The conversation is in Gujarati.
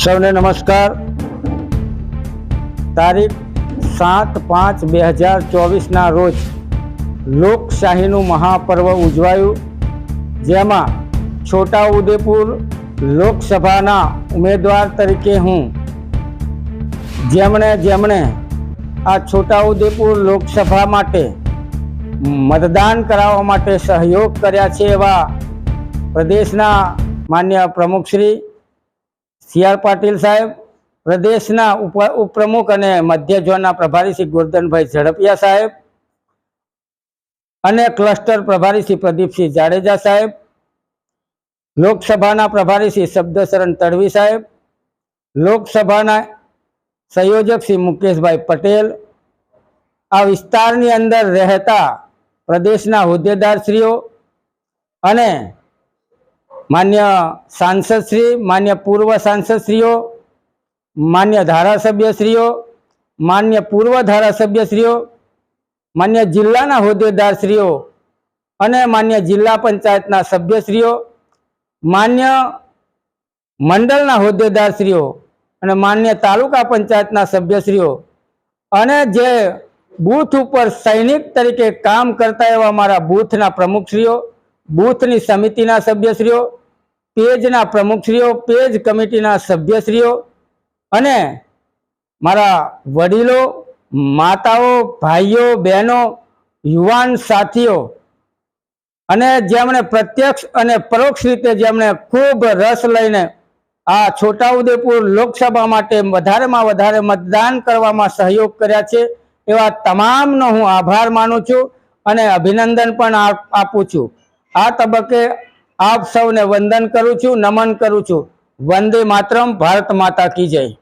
સૌને નમસ્કાર. તારીખ સાત પાંચ બે હજાર ચોવીસના રોજ લોકશાહીનું મહાપર્વ ઉજવાયું. જેમાં છોટાઉદેપુર લોકસભાના ઉમેદવાર તરીકે હું, જેમણે જેમણે આ છોટાઉદેપુર લોકસભા માટે મતદાન કરાવવા માટે સહયોગ કર્યા છે એવા પ્રદેશના માન્ય પ્રમુખશ્રી સી આર પાટીલ સાહેબ, પ્રદેશના ઉપ, ઉપપ્રમુખ અને મધ્ય ઝોનના પ્રભારી શ્રી ગોરધનભાઈ ઝડપિયા સાહેબ અને ક્લસ્ટર પ્રભારી શ્રી પ્રદીપસિંહ જાડેજા સાહેબ, લોકસભાના પ્રભારી શ્રી શબ્દશરણ તડવી સાહેબ, લોકસભાના સંયોજક શ્રી મુકેશભાઈ પટેલ, આ વિસ્તારની અંદર રહેતા પ્રદેશના હોદ્દેદારશ્રીઓ અને માન્ય સાંસદશ્રી માન્ય પૂર્વ સાંસદશ્રીઓ માન્ય ધારાસભ્યશ્રીઓ માન્ય પૂર્વ ધારાસભ્યશ્રીઓ માન્ય જિલ્લાના હોદ્દેદારશ્રીઓ અને માન્ય જિલ્લા પંચાયતના સભ્યશ્રીઓ માન્ય મંડળના હોદ્દેદારશ્રીઓ અને માન્ય તાલુકા પંચાયતના સભ્યશ્રીઓ અને જે બૂથ ઉપર સૈનિક તરીકે કામ કરતા એવા મારા બૂથના પ્રમુખશ્રીઓ બૂથની સમિતિના સભ્યશ્રીઓ પેજના પ્રમુખશ્રીઓ, પેજ કમિટીના સભ્યશ્રીઓ અને મારા વડીલો, માતાઓ, ભાઈઓ, બહેનો, યુવાન સાથીઓ અને જેમણે પ્રત્યક્ષ અને પરોક્ષ રીતે જેમણે ખૂબ રસ લઈને આ છોટાઉદેપુર લોકસભા માટે વધારેમાં વધારે મતદાન કરવામાં સહયોગ કર્યા છે, એવા તમામનો હું આભાર માનું છું અને અભિનંદન પણ આપું છું. આ તબક્કે આપ સૌને વંદન કરું છું નમન કરું છું. વંદે માતરમ ભારત માતા કી જય.